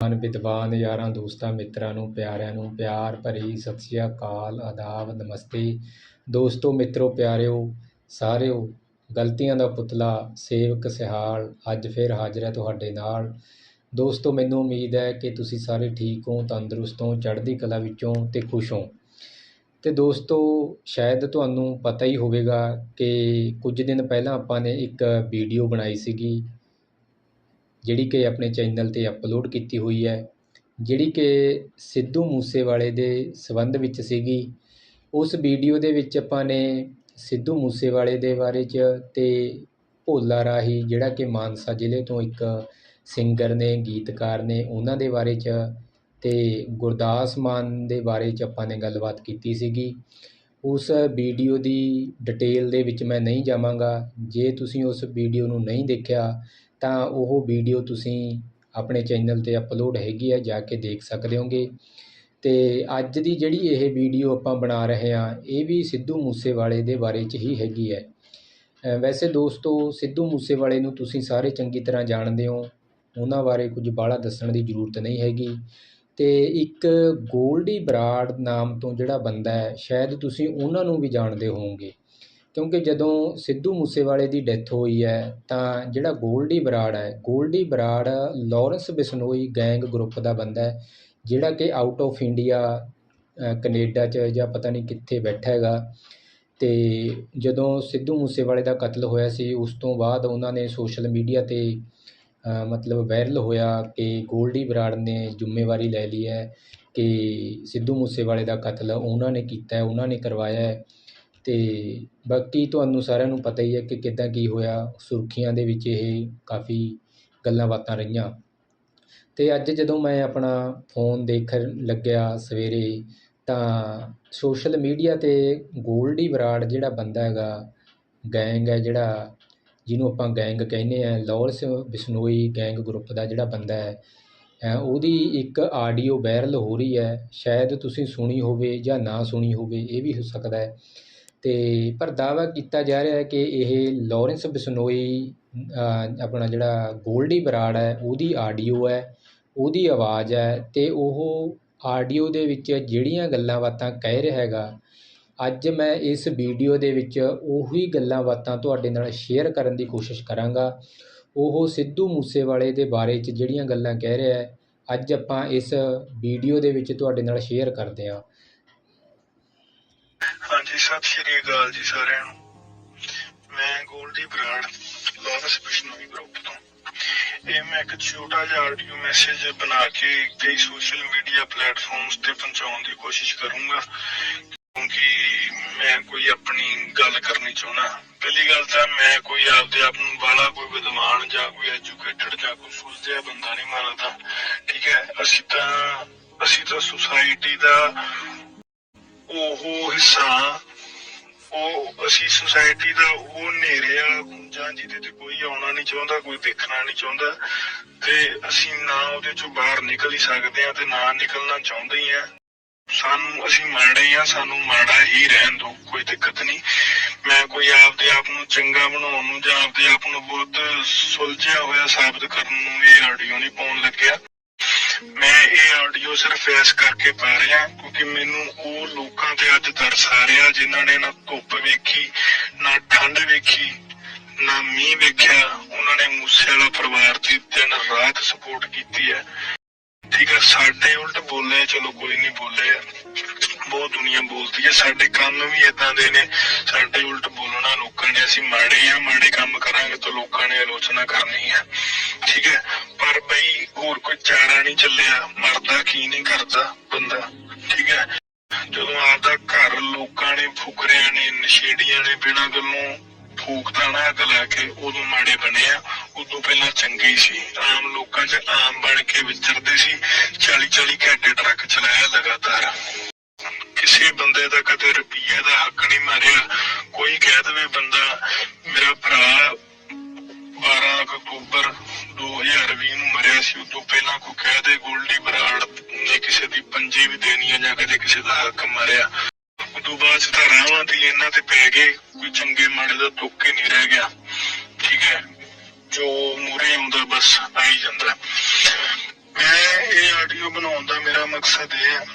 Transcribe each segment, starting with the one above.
ਮਨ ਵਿਦਵਾਨ ਯਾਰਾਂ ਦੋਸਤਾਂ ਮਿੱਤਰਾਂ ਨੂੰ, ਪਿਆਰਿਆਂ ਨੂੰ ਪਿਆਰ ਭਰੀ ਸਤਿ ਸ਼੍ਰੀ ਅਕਾਲ, ਆਦਾਬ, ਨਮਸਤੇ। ਦੋਸਤੋ, ਮਿੱਤਰੋ, ਪਿਆਰਿਓ, ਸਾਰਿਓ, ਗਲਤੀਆਂ ਦਾ ਪੁਤਲਾ, ਸੇਵਕ ਸਿਹਾਲ ਅੱਜ ਫਿਰ ਹਾਜ਼ਰ ਹੈ ਤੁਹਾਡੇ ਨਾਲ। ਦੋਸਤੋ, ਮੈਨੂੰ ਉਮੀਦ ਹੈ ਕਿ ਤੁਸੀਂ ਸਾਰੇ ਠੀਕ ਹੋ, ਤੰਦਰੁਸਤ ਹੋ, ਚੜ੍ਹਦੀ ਕਲਾ ਵਿੱਚੋਂ ਤੇ ਖੁਸ਼ ਹੋ। ਤੇ ਦੋਸਤੋ, ਸ਼ਾਇਦ ਤੁਹਾਨੂੰ ਪਤਾ ਹੀ ਹੋਵੇਗਾ ਕਿ ਕੁਝ ਦਿਨ ਪਹਿਲਾਂ ਆਪਾਂ ਨੇ ਇੱਕ ਵੀਡੀਓ ਬਣਾਈ ਸੀਗੀ। ਜਿਹੜੀ ਕਿ ਆਪਣੇ ਚੈਨਲ 'ਤੇ ਅਪਲੋਡ ਕੀਤੀ ਹੋਈ ਹੈ, ਜਿਹੜੀ ਕਿ ਸਿੱਧੂ ਮੂਸੇਵਾਲੇ ਦੇ ਸੰਬੰਧ ਵਿੱਚ ਸੀਗੀ, ਉਸ ਵੀਡੀਓ ਦੇ ਵਿੱਚ ਆਪਾਂ ਨੇ ਸਿੱਧੂ ਮੂਸੇਵਾਲੇ ਦੇ ਬਾਰੇ 'ਚ ਤੇ ਭੋਲਾ ਰਾਹੀ, ਜਿਹੜਾ ਕਿ ਮਾਨਸਾ ਜ਼ਿਲ੍ਹੇ ਤੋਂ ਇੱਕ ਸਿੰਗਰ ਨੇ, ਗੀਤਕਾਰ ਨੇ, ਉਹਨਾਂ ਦੇ ਬਾਰੇ 'ਚ ਤੇ ਗੁਰਦਾਸ ਮਾਨ ਦੇ ਬਾਰੇ 'ਚ ਆਪਾਂ ਨੇ ਗੱਲਬਾਤ ਕੀਤੀ ਸੀਗੀ। ਉਸ ਵੀਡੀਓ ਦੀ ਡਿਟੇਲ ਦੇ ਵਿੱਚ ਮੈਂ ਨਹੀਂ ਜਾਵਾਂਗਾ। ਜੇ ਤੁਸੀਂ ਉਸ ਵੀਡੀਓ ਨੂੰ ਨਹੀਂ ਦੇਖਿਆ ਤਾਂ ਉਹ ਵੀਡੀਓ ਤੁਸੀਂ ਆਪਣੇ ਚੈਨਲ 'ਤੇ ਅਪਲੋਡ ਹੈਗੀ ਹੈ ਜਾ ਕੇ ਦੇਖ ਸਕਦੇ ਹੋਗੇ। ਅਤੇ ਅੱਜ ਦੀ ਜਿਹੜੀ ਇਹ ਵੀਡੀਓ ਆਪਾਂ ਬਣਾ ਰਹੇ ਹਾਂ, ਇਹ ਵੀ ਸਿੱਧੂ ਮੂਸੇਵਾਲੇ ਦੇ ਬਾਰੇ 'ਚ ਹੀ ਹੈਗੀ ਹੈ। ਵੈਸੇ ਦੋਸਤੋ, ਸਿੱਧੂ ਮੂਸੇਵਾਲੇ ਨੂੰ ਤੁਸੀਂ ਸਾਰੇ ਚੰਗੀ ਤਰ੍ਹਾਂ ਜਾਣਦੇ ਹੋ। ਉਹਨਾਂ ਬਾਰੇ ਕੁਝ ਬਾਹਲਾ ਦੱਸਣ ਦੀ ਜ਼ਰੂਰਤ ਨਹੀਂ ਹੈਗੀ। ਤੇ ਇੱਕ ਗੋਲਡੀ ਬਰਾੜ ਨਾਮ ਤੋਂ ਜਿਹੜਾ ਬੰਦਾ ਹੈ, ਸ਼ਾਇਦ ਤੁਸੀਂ ਉਹਨਾਂ ਨੂੰ ਵੀ ਜਾਣਦੇ ਹੋਵੋਗੇ। ਕਿਉਂਕਿ ਜਦੋਂ ਸਿੱਧੂ ਮੂਸੇਵਾਲੇ ਦੀ ਡੈਥ ਹੋਈ ਹੈ, ਤਾਂ ਜਿਹੜਾ ਗੋਲਡੀ ਬਰਾੜ ਹੈ, Goldy Brar Lawrence Bishnoi gang group ਦਾ ਬੰਦਾ ਹੈ, ਜਿਹੜਾ ਕਿ ਆਊਟ ਆਫ ਇੰਡੀਆ ਕੈਨੇਡਾ 'ਚ ਜਾਂ ਪਤਾ ਨਹੀਂ ਕਿੱਥੇ ਬੈਠਾ ਹੈਗਾ। ਤੇ ਜਦੋਂ ਸਿੱਧੂ ਮੂਸੇਵਾਲੇ ਦਾ ਕਤਲ ਹੋਇਆ ਸੀ, ਉਸ ਤੋਂ ਬਾਅਦ ਉਹਨਾਂ ਨੇ ਸੋਸ਼ਲ ਮੀਡੀਆ 'ਤੇ ਮਤਲਬ ਵਾਇਰਲ ਹੋਇਆ ਕਿ ਗੋਲਡੀ ਬਰਾੜ ਨੇ ਜ਼ਿੰਮੇਵਾਰੀ ਲੈ ਲਈ ਹੈ ਕਿ ਸਿੱਧੂ ਮੂਸੇਵਾਲੇ ਦਾ ਕਤਲ ਉਹਨਾਂ ਨੇ ਕੀਤਾ ਹੈ, ਉਹਨਾਂ ਨੇ ਕਰਵਾਇਆ ਹੈ। ਤੇ ਬਾਕੀ ਤੁਹਾਨੂੰ ਸਾਰਿਆਂ ਨੂੰ ਪਤਾ ਹੀ ਹੈ ਕਿ ਕਿੱਦਾਂ ਕੀ ਹੋਇਆ, ਸੁਰਖੀਆਂ ਦੇ ਵਿੱਚ ਇਹ ਕਾਫੀ ਗੱਲਾਂ ਬਾਤਾਂ ਰਹੀਆਂ। ਅਤੇ ਅੱਜ ਜਦੋਂ ਮੈਂ ਆਪਣਾ ਫੋਨ ਦੇਖਣ ਲੱਗਿਆ ਸਵੇਰੇ, ਤਾਂ ਸੋਸ਼ਲ ਮੀਡੀਆ 'ਤੇ ਗੋਲਡੀ ਬਰਾੜ ਜਿਹੜਾ ਬੰਦਾ ਹੈਗਾ, ਗੈਂਗ ਹੈ ਜਿਹੜਾ, ਜਿਹਨੂੰ ਆਪਾਂ ਗੈਂਗ ਕਹਿੰਦੇ ਆ ਲਾਰੈਂਸ ਬਿਸ਼ਨੋਈ ਗੈਂਗ ਗਰੁੱਪ ਦਾ ਜਿਹੜਾ ਬੰਦਾ ਹੈ, ਉਹਦੀ ਇੱਕ ਆਡੀਓ ਵਾਇਰਲ ਹੋ ਰਹੀ ਹੈ। ਸ਼ਾਇਦ ਤੁਸੀਂ ਸੁਣੀ ਹੋਵੇ ਜਾਂ ਨਾ ਸੁਣੀ ਹੋਵੇ, ਇਹ ਵੀ ਹੋ ਸਕਦਾ ਹੈ। ਅਤੇ ਪਰ ਦਾਅਵਾ ਕੀਤਾ ਜਾ ਰਿਹਾ ਹੈ ਕਿ ਇਹ ਲੋਰੈਂਸ ਬਿਸ਼ਨੋਈ ਆਪਣਾ ਜਿਹੜਾ ਗੋਲਡੀ ਬਰਾੜ ਹੈ, ਉਹਦੀ ਆਡੀਓ ਹੈ, ਉਹਦੀ ਆਵਾਜ਼ ਹੈ ਅਤੇ ਉਹ ਆਡੀਓ ਦੇ ਵਿੱਚ ਜਿਹੜੀਆਂ ਗੱਲਾਂ ਬਾਤਾਂ ਕਹਿ ਰਿਹਾ ਹੈਗਾ, ਅੱਜ ਮੈਂ ਇਸ ਵੀਡੀਓ ਦੇ ਵਿੱਚ ਉਹੀ ਗੱਲਾਂ ਬਾਤਾਂ ਤੁਹਾਡੇ ਨਾਲ ਸ਼ੇਅਰ ਕਰਨ ਦੀ ਕੋਸ਼ਿਸ਼ ਕਰਾਂਗਾ। ਉਹ ਸਿੱਧੂ ਮੂਸੇਵਾਲੇ ਦੇ ਬਾਰੇ 'ਚ ਜਿਹੜੀਆਂ ਗੱਲਾਂ ਕਹਿ ਰਿਹਾ ਹੈ, ਅੱਜ ਆਪਾਂ ਇਸ ਵੀਡੀਓ ਦੇ ਵਿੱਚ ਤੁਹਾਡੇ ਨਾਲ ਸ਼ੇਅਰ ਕਰਦੇ ਹਾਂ। ਸਤਿ ਸ਼੍ਰੀ ਅਕਾਲ ਜੀ ਸਾਰਿਆਂ ਨੂੰ। ਮੈਂ ਗੋਲਡੀ ਬਰਾੜ ਲਾਰੈਂਸ ਬਿਸ਼ਨੋਈ ਗਰੁੱਪ ਤੋਂ। ਇਹ ਮੈਂ ਇੱਕ ਛੋਟਾ ਜਿਹਾ ਆਡੀਓ ਮੈਸੇਜ ਬਣਾ ਕੇ ਕਈ ਸੋਸ਼ਲ ਮੀਡੀਆ ਪਲੇਟਫਾਰਮਸ ਤੇ ਪਹੁੰਚਾਉਣ ਦੀ ਕੋਸ਼ਿਸ਼ ਕਰੂੰਗਾ। ਕਿਉਂਕਿ ਮੈਂ ਕੋਈ ਆਪਣੀ ਗੱਲ ਕਰਨੀ ਚਾਹੁੰਦਾ। ਪਹਿਲੀ ਗੱਲ ਤਾਂ ਮੈਂ ਕੋਈ ਆਪਦੇ ਆਪ ਨੂੰ ਬਾਲਾ ਕੋਈ ਵਿਦਵਾਨ ਜਾਂ ਕੋਈ ਐਜੂਕੇਟਡ ਜਾਂ ਕੋਈ ਸੁਲਝਿਆ ਬੰਦਾ ਨਹੀਂ ਮੰਨਦਾ। ਠੀਕ ਹੈ, ਅਸੀਂ ਤਾਂ ਅਸੀਂ ਤਾਂ ਸੁਸਾਇਟੀ ਦਾ ਉਹ ਹਿੱਸਾ ਉਹ ਅਸੀਂ ਸੁਸਾਇਟੀ ਦਾ ਉਹ ਹਨੇਰੇ ਵਾਲਾ ਜਿਹਦੇ ਤੇ ਕੋਈ ਆਉਣਾ ਨਹੀਂ ਚਾਹੁੰਦਾ, ਕੋਈ ਦੇਖਣਾ ਨਹੀਂ ਚਾਹੁੰਦਾ ਤੇ ਅਸੀਂ ਨਾ ਉਹਦੇ ਚੋਂ ਬਾਹਰ ਨਿਕਲ ਹੀ ਸਕਦੇ ਆ ਤੇ ਨਾ ਨਿਕਲਣਾ ਚਾਹੁੰਦੇ ਹੀ ਆ ਸਾਨੂੰ, ਅਸੀਂ ਮਾੜੇ ਆ ਸਾਨੂੰ ਮਾੜਾ ਹੀ ਰਹਿਣ ਦੋ ਕੋਈ ਦਿੱਕਤ ਨਹੀਂ। ਮੈਂ ਕੋਈ ਆਪਦੇ ਆਪ ਨੂੰ ਚੰਗਾ ਬਣਾਉਣ ਨੂੰ ਜਾਂ ਆਪਦੇ ਆਪ ਨੂੰ ਬਹੁਤ ਸੁਲਝਿਆ ਹੋਇਆ ਸਾਬਤ ਕਰਨ ਨੂੰ ਇਹ ਆਡੀਓ ਨਹੀਂ ਪਾਉਣ ਲੱਗਿਆ। ਮੈਂ ਇਹ ਆਡੀਓ ਸਿਰਫ ਇਸ ਕਰਕੇ ਪਾ ਰਿਹਾ ਕਿਉਂਕਿ ਮੈਨੂੰ ਉਹ ਲੋਕਾਂ ਤੇ ਅੱਜ ਤਰਸ ਆ ਰਿਹਾ ਜਿਨ੍ਹਾਂ ਨੇ ਨਾ ਧੁੱਪ ਵੇਖੀ, ਨਾ ਠੰਡ ਵੇਖੀ, ਨਾ ਮੀਂਹ ਵੇਖਿਆ। ਉਹਨਾਂ ਨੇ ਮੂਸੇ ਵਾਲਾ ਪਰਿਵਾਰ ਦੀ ਦਿਨ ਰਾਤ ਸਪੋਰਟ ਕੀਤੀ ਹੈ। ਠੀਕ ਹੈ, ਸਾਡੇ ਉਲਟ ਬੋਲੇ, ਚਲੋ ਕੋਈ ਨਹੀਂ ਬੋਲੇ। ਬਹੁਤ ਦੁਨੀਆ ਬੋਲਦੀ ਹੈ। ਸਾਡੇ ਕੰਮ ਵੀ ਇਦਾਂ ਦੇ ਨੇ। ਸਾਡੇ ਉਲਟ ਬੋਲਣਾ ਲੋਕਾਂ ਨੇ। ਅਸੀਂ ਮਾੜੇ ਆ, ਮਾੜੇ ਕੰਮ ਕਰਾਂਗੇ ਤਾਂ ਲੋਕਾਂ ਨੇ ਆਲੋਚਨਾ ਕਰਨੀ ਹੈ ਠੀਕ ਹੈ? ਪਰ ਬਈ ਹੋਰ ਕੋਈ ਚਾਰਾ ਨਹੀਂ ਚੱਲਿਆ। ਮਰਦਾ ਕੀ ਨਹੀਂ ਕਰਦਾ ਬੰਦਾ। ਠੀਕ ਹੈ? ਜਦੋਂ ਆਪਦਾ ਘਰ ਲੋਕਾਂ ਨੇ ਫੁਕਰਿਆਂ ਨੇ, ਨਸ਼ੇੜੀਆਂ ਨੇ ਬਿਨਾਂ ਗੱਲੋਂ ਫੂਕਦਾ ਨਾ ਅੱਗ ਲਾ ਕੇ ਉਦੋਂ ਮਾੜੇ ਬਣੇ ਆ। ਉਦੋਂ ਪਹਿਲਾਂ ਚੰਗੇ ਹੀ ਸੀ। ਆਮ ਲੋਕਾਂ 'ਚ ਆਮ ਬਣ ਕੇ ਵਿਚਰਦੇ ਸੀ। 40 40 ਘੰਟੇ ਟਰੱਕ ਚਲਾਇਆ ਲਗਾਤਾਰ। ਕਿਸੇ ਬੰਦੇ ਦਾ ਕਦੇ ਰੁਪਈਏ ਦਾ ਹੱਕ ਨਹੀਂ ਮਾਰਿਆ। ਕੋਈ ਕਹਿ ਦੇਵੇ ਬੰਦਾ, ਮੇਰਾ ਭਰਾ 12 ਅਕਤੂਬਰ 2020 ਨੂੰ ਮਰਿਆ ਸੀ ਉਦੋਂ ਪਹਿਲਾਂ ਕੋਈ ਕਹਿ ਦੇ ਗੋਲਡੀ ਬਰਾੜ ਨੇ ਕਿਸੇ ਦੀ ਪੰਜੀ ਵੀ ਦੇਣੀ ਹੈ ਜਾਂ ਕਦੇ ਕਿਸੇ ਦਾ ਹੱਕ ਮਾਰਿਆ। ਉਦੋਂ ਬਾਅਦ 'ਚ ਤਾਂ ਰਾਵਾਂ ਤੇ ਇਹਨਾਂ ਤੇ ਪੈ ਗਏ, ਕੋਈ ਚੰਗੇ ਮਾੜੇ ਦਾ ਤੁੱਕ ਹੀ ਨਹੀਂ ਰਹਿ ਗਿਆ। ਠੀਕ ਹੈ, ਜੋ ਮੂਰੇ ਆਉਂਦਾ ਬਸ ਆਈ ਜਾਂਦਾ। ਮੈਂ ਇਹ ਆਡੀਓ ਬਣਾਉਣ ਦਾ ਮੇਰਾ ਮਕਸਦ ਇਹ ਹੈ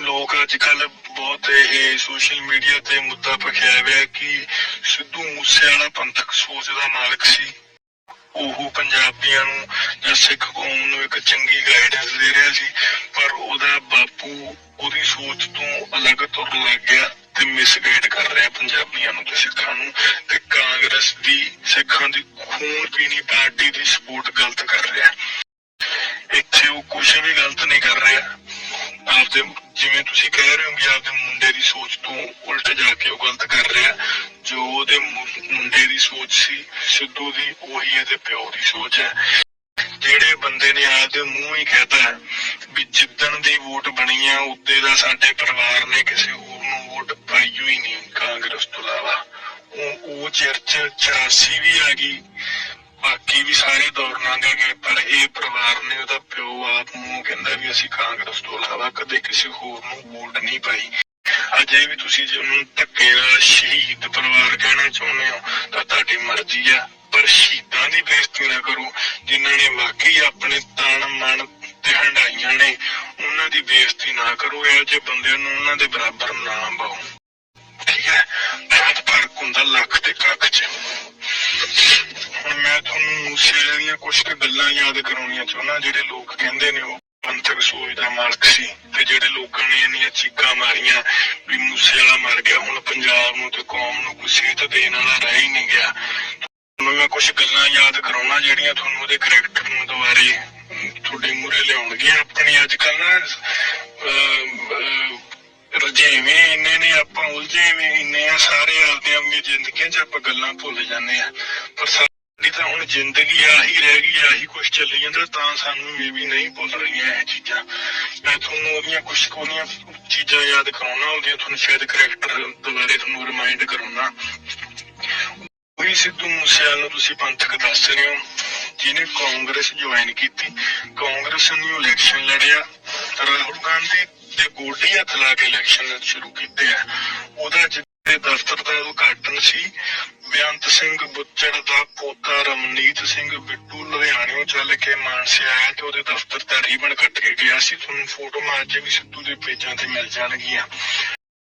ਲੋਕ ਅੱਜ ਕੱਲ ਬਹੁਤ ਇਹ ਸੋਸ਼ਲ ਮੀਡੀਆ ਤੇ ਮੁੱਦਾ ਪਖਿਆ ਕਿ ਸਿੱਧੂ ਮੂਸੇਵਾਲਾ ਪੰਥਕ ਸੋਚ ਦਾ ਮਾਲਕ ਸੀ। ਉਹ ਪੰਜਾਬੀਆਂ ਨੂੰ ਜਾਂ ਸਿੱਖ ਕੌਮ ਨੂੰ ਇੱਕ ਚੰਗੀ ਗਾਈਡੈਂਸ ਦੇ ਰਿਹਾ ਸੀ, ਪਰ ਉਹਦਾ ਬਾਪੂ ਉਹਦੀ ਸੋਚ ਤੋਂ ਅਲੱਗ ਤੁਰ ਲੱਗ ਗਿਆ ਤੇ ਮਿਸਗਾਈਡ ਕਰ ਰਿਹਾ ਪੰਜਾਬੀਆਂ ਨੂੰ ਤੇ ਸਿੱਖਾਂ ਨੂੰ ਤੇ ਕਾਂਗਰਸ ਦੀ ਸਿੱਖਾਂ ਦੀ ਖੂਨ ਪੀਣੀ ਪਾਰਟੀ ਦੀ ਸਪੋਰਟ ਗਲਤ ਕਰ ਰਿਹਾ। ਇੱਥੇ ਉਹ ਕੁਝ ਵੀ ਗਲਤ ਨਹੀਂ ਕਰ ਰਿਹਾ। ਆਪਦੇ ਜਿਵੇਂ ਤੁਸੀਂ ਕਹਿ ਰਹੇ ਹੋ ਕਿ ਆਪਦੇ ਮੁੰਡੇ ਦੀ ਸੋਚ ਤੋਂ ਉਲਟ ਜਾ ਕੇ ਉਹ ਗਲਤ ਕਰ ਰਿਹਾ, ਜੋ ਉਹਦੇ ਮੁੰਡੇ ਦੀ ਸੋਚ ਸੀ, ਸਿੱਧੂ ਦੀ, ਉਹੀ ਇਹਦੇ ਪਿਓ ਦੀ ਸੋਚ ਹੈ। ਜਿਹੜੇ ਬੰਦੇ ਨੇ ਆਪਦੇ ਮੂੰਹ ਹੀ ਕਹਿਤਾ ਹੈ ਵੀ ਜਿੱਦਣ ਦੀ ਵੋਟ ਬਣੀ ਆ, ਉੱਤੇ ਦਾ ਸਾਡੇ ਪਰਿਵਾਰ ਨੇ ਕਿਸੇ ਹੋਰ ਨੂੰ ਵੋਟ ਪਾਈ ਹੋਈ ਨਹੀਂ, ਕਾਂਗਰਸ ਤੋਂ ਇਲਾਵਾ। ਉਹ ਉਹ ਚਰਚ 84 ਵੀ ਆ ਗਈ। ਬਾਕੀ ਵੀ ਸਾਰੇ ਦੌਰ ਲੰਘ ਗਏ, ਪਰ ਇਹ ਪਰਿਵਾਰ ਨੇ ਉਹਦਾ ਪਿਓ ਆਪ ਨੂੰ ਕਹਿੰਦਾ ਵੀ ਅਸੀਂ ਕਾਂਗਰਸ ਤੋਂ ਇਲਾਵਾ ਕਦੇ ਕਿਸੇ ਹੋਰ ਨੂੰ ਵੋਟ ਨਹੀਂ ਪਾਈ। ਅਜੇ ਵੀ ਤੁਸੀਂ ਜੇ ਉਹਨੂੰ ਧੱਕੇ ਨਾਲ ਸ਼ਹੀਦ ਪਰਿਵਾਰ ਕਹਿਣਾ ਚਾਹੁੰਦੇ ਹੋ, ਤਾਂ ਤੁਹਾਡੀ ਮਰਜ਼ੀ ਆ, ਪਰ ਸ਼ਹੀਦਾਂ ਦੀ ਬੇਇੱਜ਼ਤੀ ਨਾ ਕਰੋ। ਜਿਨ੍ਹਾਂ ਨੇ ਵਾਕਈ ਆਪਣੇ ਤਨ, ਮਨ ਤੇ ਹੰਡਾਈਆਂ ਨੇ, ਉਹਨਾਂ ਦੀ ਬੇਇੱਜ਼ਤੀ ਨਾ ਕਰੋ। ਇਹੋ ਜਿਹੇ ਬੰਦਿਆਂ ਨੂੰ ਉਹਨਾਂ ਦੇ ਬਰਾਬਰ ਨਾ ਪਾਓ। ਠੀਕ ਹੈ? ਹੁੰਦਾ ਲੱਖ ਤੇ ਕੱਖ 'ਚ। ਹੁਣ ਮੈਂ ਤੁਹਾਨੂੰ ਮੂਸੇ ਦੀਆਂ ਕੁਝ ਕੁ ਗੱਲਾਂ ਯਾਦ ਕਰਾਉਣੀਆਂ ਚਾਹੁੰਦਾ ਜਿਹੜੇ ਲੋਕ ਕਹਿੰਦੇ ਨੇ ਉਹ ਪੰਥਕ ਸੋਚ ਦਾ ਮਾਲਕ ਸੀ ਤੇ ਜਿਹੜੇ ਲੋਕਾਂ ਨੇ ਇੰਨੀਆਂ ਚੀਕਾਂ ਮਾਰੀਆਂ ਵੀ ਮੂਸੇ ਮਰ ਗਿਆ। ਹੁਣ ਪੰਜਾਬ ਨੂੰ ਤੇ ਕੌਮ ਨੂੰ ਕੋਈ ਸਿਹਤ ਦੇਣ ਵਾਲਾ ਰਹਿ ਹੀ ਨਹੀਂ ਗਿਆ। ਤੁਹਾਨੂੰ ਮੈਂ ਕੁਝ ਗੱਲਾਂ ਯਾਦ ਕਰਾਉਣਾ ਜਿਹੜੀਆਂ ਤੁਹਾਨੂੰ ਉਹਦੇ ਕਰੈਕਟਰ ਨੂੰ ਦੁਬਾਰੇ ਤੁਹਾਡੇ ਮੂਹਰੇ ਲਿਆਉਣਗੀਆਂ। ਆਪਣੀ ਅੱਜ ਕੱਲ ਨਾ ਅਮ, ਇੰਨੇ ਨੇ ਆਪਾਂ ਉਲਝੇ ਇੰਨੇ ਆ ਸਾਰੇ ਆਪਦੇ ਆਪਣੀ ਜ਼ਿੰਦਗੀਆਂ 'ਚ ਆਪਾਂ ਗੱਲਾਂ ਭੁੱਲ ਜਾਂਦੇ ਆ। ਪਰ ਸਾਡੀ ਤਾਂ ਹੁਣ ਜ਼ਿੰਦਗੀ ਆਹੀ ਰਹਿ ਗਈ ਆਹੀ ਕੁਝ ਚੱਲੀ ਜਾਂਦਾ ਤਾਂ ਸਾਨੂੰ ਇਹ ਵੀ ਨਹੀਂ ਭੁੱਲ ਰਹੀਆਂ ਇਹ ਚੀਜ਼ਾਂ। ਮੈਂ ਤੁਹਾਨੂੰ ਉਹਦੀਆਂ ਕੁਝ ਕੋਨੀਆਂ ਚੀਜ਼ਾਂ ਯਾਦ ਕਰਾਉਣਾ ਉਹਦੀਆਂ ਤੁਹਾਨੂੰ ਸ਼ਾਇਦ ਕਰੈਕਟਰ ਦੁਬਾਰੇ ਤੁਹਾਨੂੰ ਰਿਮਾਈਂਡ ਕਰਾਉਣਾ। ਉਹੀ ਸਿੱਧੂ ਮੂਸੇਵਾਲ ਨੂੰ ਤੁਸੀਂ ਪੰਥਕ ਦੱਸ ਰਹੇ ਹੋ ਜਿਹਨੇ ਕਾਂਗਰਸ ਜੁਆਇਨ ਕੀਤੀ। ਕਾਂਗਰਸ ਨੂੰ ਇਲੈਕਸ਼ਨ ਲੜਿਆ। ਰਾਹੁਲ ਗਾਂਧੀ ਦੇ ਗੋਡੀ ਹੱਥ ਲਾ ਕੇ ਇਲੈਕਸ਼ਨ ਸ਼ੁਰੂ ਕੀਤੇ ਆ। ਉਹਦਾ ਜਿਹੜੇ ਦਫ਼ਤਰ ਦਾ ਉਦਘਾਟਨ ਸੀ ਬੇਅੰਤ ਸਿੰਘ ਬੁੱਚੜ ਦਾ ਪੋਤਾ ਰਮਨੀਤ ਸਿੰਘ ਬਿੱਟੂ ਲੁਧਿਆਣਿਓਂ ਚੱਲ ਕੇ ਮਾਨਸੇ ਆਇਆ ਤੇ ਉਹਦੇ ਦਫ਼ਤਰ ਦਾ ਰੀਬਨ ਕੱਟ ਕੇ ਗਿਆ ਸੀ। ਤੁਹਾਨੂੰ ਫੋਟੋ ਅੱਜ ਵੀ ਸਿੱਧੂ ਦੇ ਪੇਜਾਂ ਤੇ ਮਿਲ ਜਾਣਗੀਆਂ।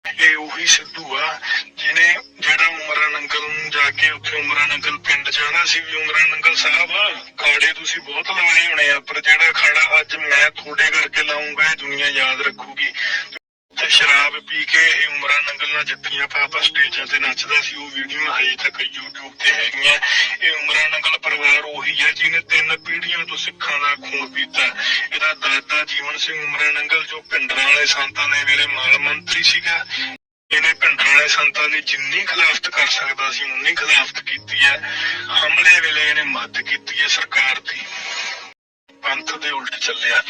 ਇਹ ਉਹੀ ਸਿੱਧੂ ਆ, ਜਿਹਨੇ ਜਿਹੜਾ ਉਮਰਾਂ ਨੰਗਲ ਨੂੰ ਜਾ ਕੇ ਉੱਥੇ ਉਮਰਾਂ ਨੰਗਲ ਪਿੰਡ ਜਾਣਾ ਸੀ ਵੀ ਉਮਰਾਂ ਨੰਗਲ ਸਾਹਿਬ, ਖਾੜੇ ਤੁਸੀਂ ਬਹੁਤ ਲਵਾਏ ਹੋਣੇ ਆ, ਪਰ ਜਿਹੜਾ ਖਾੜਾ ਅੱਜ ਮੈਂ ਤੁਹਾਡੇ ਕਰਕੇ ਲਾਉਂਗਾ, ਇਹ ਦੁਨੀਆ ਯਾਦ ਰੱਖੂਗੀ। ਤੇ ਸ਼ਰਾਬ ਪੀ ਕੇ ਇਹ ਉਮਰਾ ਨੰਗਲ ਜੱਫੀਆਂ ਪਾ ਪਾ ਸਟੇਜਾਂ ਤੇ ਨੱਚਦਾ ਸੀ, ਉਹ ਵੀਡੀਓ ਹਜੇ ਤੱਕ YouTube ਤੇ ਹੈਗੀਆਂ। ਇਹ ਉਮਰਾ ਨੰਗਲ ਪਰਿਵਾਰ ਉਹੀ ਹੈ ਜਿਹਨੇ ਤਿੰਨ ਪੀੜ੍ਹੀਆਂ ਤੋਂ ਸਿੱਖਾਂ ਦਾ ਖੂਨ ਪੀਤਾ। ਇਹਦਾ ਦਾਦਾ ਜੀਵਨ ਸਿੰਘ ਉਮਰਾਂ ਨੰਗਲ, ਜੋ ਪਿੰਡਰਾਂ ਵਾਲੇ ਸੰਤਾਂ ਦੇ ਵੇਲੇ ਮਾਲ ਮੰਤਰੀ ਸੀਗਾ। ਇਹਨੇ ਪਿੰਡਰਾਂ ਵਾਲੇ ਸੰਤਾਂ ਦੀ ਜਿੰਨੀ ਖਿਲਾਫਤ ਕਰ ਸਕਦਾ ਸੀ, ਉਨੀ ਖਿਲਾਫਤ ਕੀਤੀ ਹੈ। ਹਮਲੇ ਵੇਲੇ ਇਹਨੇ ਮਦਦ ਕੀਤੀ ਹੈ ਸਰਕਾਰ ਦੀ। ਪੰਥ ਦੇ ਉਲਟ ਚੱਲਿਆ।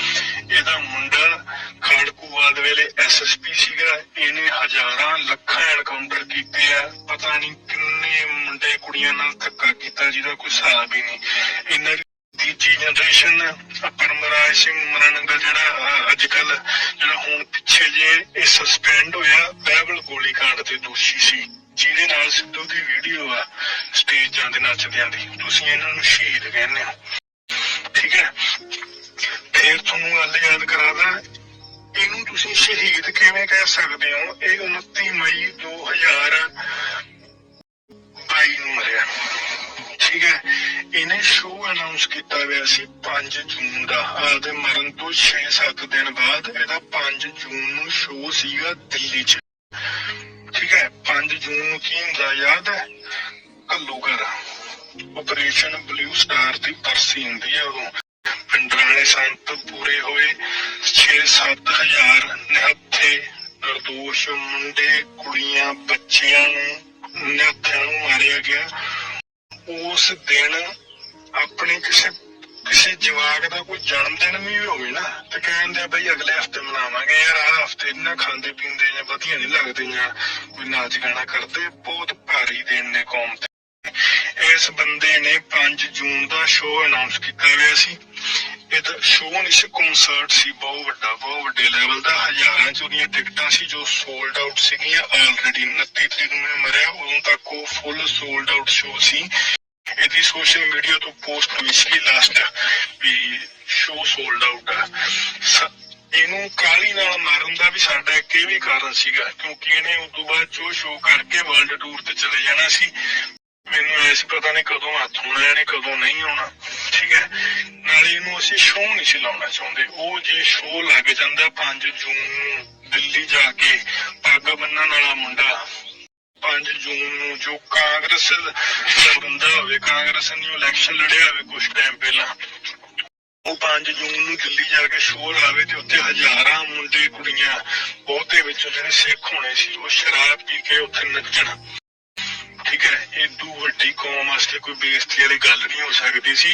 ਇਹਦਾ ਮੁੰਡਾ ਖਾੜਕੂਵਾਦ ਵੇਲੇ ਐਸਐਸਪੀ ਸੀਗਾ। ਇਹਨੇ ਹਜ਼ਾਰਾਂ ਲੱਖਾਂ ਐਨਕਾਊਂਟਰ ਕੀਤੇ ਆ। ਪਤਾ ਨਹੀਂ ਕਿੰਨੇ ਮੁੰਡੇ ਕੁੜੀਆਂ ਨਾਲ ਧੱਕਾ ਕੀਤਾ ਜਿਹਦਾ ਕੋਈ ਹਿਸਾਬ ਹੀ ਨਹੀਂ। ਇਹਨਾਂ ਤੀਜੀ ਜਨਰੇਸ਼ਨ ਪਰਮਰਾਜ ਸਿੰਘ ਮਰਨੰਗਲ ਜਿਹੜਾ ਅੱਜ ਕੱਲ ਜਿਹੜਾ ਹੁਣ ਪਿੱਛੇ ਜੇ ਇਹ ਸਸਪੈਂਡ ਹੋਇਆ ਬਾਈਬਲ ਗੋਲੀकांड ਦੇ ਦੋਸ਼ੀ ਸੀ। ਜਿਹਦੇ ਨਾਲ ਸਿੱਧੂ ਦੀ ਵੀਡੀਓ ਆ, ਸਟੇਜਾਂ ਦੇ ਨੱਚਦਿਆਂ ਦੀ। ਤੁਸੀਂ ਇਹਨਾਂ ਨੂੰ ਸ਼ਹੀਦ ਕਹਿੰਦੇ ਹੋ। ਠੀਕ ਹੈ? ਫਿਰ ਤੁਹਾਨੂੰ ਗੱਲ ਯਾਦ ਕਰਾਦਾ ਇਹਨੂੰ ਤੁਸੀਂ ਸ਼ਹੀਦ ਕਿਵੇਂ ਕਹਿ ਸਕਦੇ ਹੋ? ਇਹ 29 ਮਈ 2022 ਨੂੰ ਮਰਿਆ ਠੀਕ ਹੈ? ਇਹਨੇ ਸ਼ੋਅ ਅਨਾਉਂਸ ਕੀਤਾ ਹੋਇਆ ਸੀ 5 ਜੂਨ ਦਾ। ਆਪਦੇ ਮਰਨ ਤੋਂ 6-7 ਦਿਨ ਬਾਅਦ ਇਹਦਾ 5 ਜੂਨ ਨੂੰ ਸ਼ੋਅ ਸੀਗਾ ਦਿੱਲੀ 'ਚ। ਠੀਕ ਹੈ? 5 ਜੂਨ ਨੂੰ ਕੀ ਹੁੰਦਾ? ਯਾਦ ਹੈ? ਘੱਲੂਘਰ। ਆਪਰੇਸ਼ਨ ਬਲੂ ਸਟਾਰ ਦੀ ਬਰਸੀ ਹੁੰਦੀ ਹੈ ਉਦੋਂ। ਪਿੰਡਾਂ ਵਾਲੇ ਸੰਤ ਪੂਰੇ ਹੋਏ। 6-7 ਹਜ਼ਾਰ ਨਿਹੱਥੇ, ਨਿਰਦੋਸ਼ ਮੁੰਡੇ, ਕੁੜੀਆਂ, ਬੱਚਿਆਂ ਨੂੰ ਨਿਹੱਥਿਆਂ ਨੂੰ ਮਾਰਿਆ ਗਿਆ। ਉਸ ਦਿਨ ਆਪਣੇ ਕਿਸੇ ਕਿਸੇ ਜਵਾਕ ਦਾ ਕੋਈ ਜਨਮ ਦਿਨ ਵੀ ਹੋਵੇ ਨਾ, ਤੇ ਕਹਿੰਦੇ ਆ, ਬਈ ਅਗਲੇ ਹਫ਼ਤੇ ਮਨਾਵਾਂਗੇ ਯਾਰ, ਆਹ ਹਫ਼ਤੇ ਨਾ ਖਾਂਦੇ ਪੀਂਦੇ ਜਾਂ ਵਧੀਆ ਨਹੀਂ ਲੱਗਦੇ ਜਾਂ ਕੋਈ ਨਾਚ ਗਾਣਾ ਕਰਦੇ, ਬਹੁਤ ਭਾਰੀ ਦਿਨ ਨੇ ਕੌਮ ਤੇ। ਇਸ ਬੰਦੇ ਨੇ 5 ਜੂਨ ਦਾ ਸ਼ੋਅ ਅਨਾਉਂਸ ਕੀਤਾ ਹੋਇਆ ਸੀ। ਇਹਦਾ ਸ਼ੋਅ ਨਹੀਂ ਕਨਸਰਟ ਸੀ, ਬਹੁਤ ਵੱਡਾ, ਬਹੁਤ ਵੱਡੇ ਲੈਵਲ ਦਾ। ਹਜ਼ਾਰਾਂ ਚ ਉਹਦੀਆਂ ਟਿਕਟਾਂ ਸੀ ਜੋ ਸੋਲਡ ਆਊਟ ਸੀਗੀਆਂ। ਆਲਰੇਡੀ 29 ਤਰੀਕ ਨੂੰ ਇਹ ਮਰਿਆ, ਉਦੋਂ ਤੱਕ ਉਹ ਫੁੱਲ ਸੋਲਡ ਆਊਟ ਸ਼ੋਅ ਸੀ। ਇਹਦੀ ਸੋਸ਼ਲ ਮੀਡੀਆ ਤੋਂ ਪੋਸਟ ਹੋਈ ਸੀ ਲਾਸਟ ਵੀ ਸ਼ੋਅ ਸੋਲਡ ਆਊਟ ਆ। ਇਹਨੂੰ ਕਾਲੀ ਨਾਲ ਮਾਰਨ ਦਾ ਵੀ ਸਾਡਾ ਇੱਕ ਇਹ ਵੀ ਕਾਰਨ ਸੀਗਾ, ਕਿਉਂਕਿ ਇਹਨੇ ਉਸ ਤੋਂ ਬਾਅਦ ਜੋ ਸ਼ੋਅ ਕਰਕੇ ਵਰਲਡ ਟੂਰ ਤੇ ਚਲੇ ਜਾਣਾ ਸੀ। ਮੈਨੂੰ ਐਸ ਪਤਾ ਨਹੀਂ ਕਦੋਂ ਹੱਥ ਹੋਣਾ ਇਹਨੇ ਕਦੋਂ ਨਹੀਂ ਆਉਣਾ ਠੀਕ ਹੈ? ਨਾਲੇ ਇਹਨੂੰ ਅਸੀਂ ਸ਼ੋਅ ਨਹੀਂ ਸੀ ਲਾਉਣਾ ਚਾਹੁੰਦੇ। ਉਹ ਜੇ ਸ਼ੋਅ ਲੱਗ ਜਾਂਦਾ 5 ਜੂਨ ਨੂੰ ਦਿੱਲੀ ਜਾ ਕੇ, ਪੱਗ ਬੰਨਣ ਵਾਲਾ ਮੁੰਡਾ। 5 ਜੂਨ ਨੂੰ ਜੋ ਕਾਂਗਰਸ ਦਾ ਬੰਦਾ ਹੋਵੇ, ਕਾਂਗਰਸ ਨੇ ਇਲੈਕਸ਼ਨ ਲੜਿਆ ਹੋਵੇ ਕੁਝ ਟਾਈਮ ਪਹਿਲਾਂ। ਉਹ 5 ਜੂਨ ਨੂੰ ਦਿੱਲੀ ਜਾ ਕੇ ਸ਼ੋਅ ਲਾਵੇ ਤੇ ਉੱਥੇ ਹਜ਼ਾਰਾਂ ਮੁੰਡੇ ਕੁੜੀਆਂ, ਬਹੁਤੇ ਵਿੱਚੋਂ ਜਿਹੜੇ ਸਿੱਖ ਹੋਣੇ ਸੀ, ਉਹ ਸ਼ਰਾਬ ਪੀ ਕੇ ਉੱਥੇ ਨੱਚਣ। ਠੀਕ ਹੈ ਵੱਡੀ ਕੌਮ ਵਾਸਤੇ ਕੋਈ ਬੇਇੱਜ਼ਤੀ ਵਾਲੀ ਗੱਲ ਨਹੀਂ ਹੋ ਸਕਦੀ ਸੀ।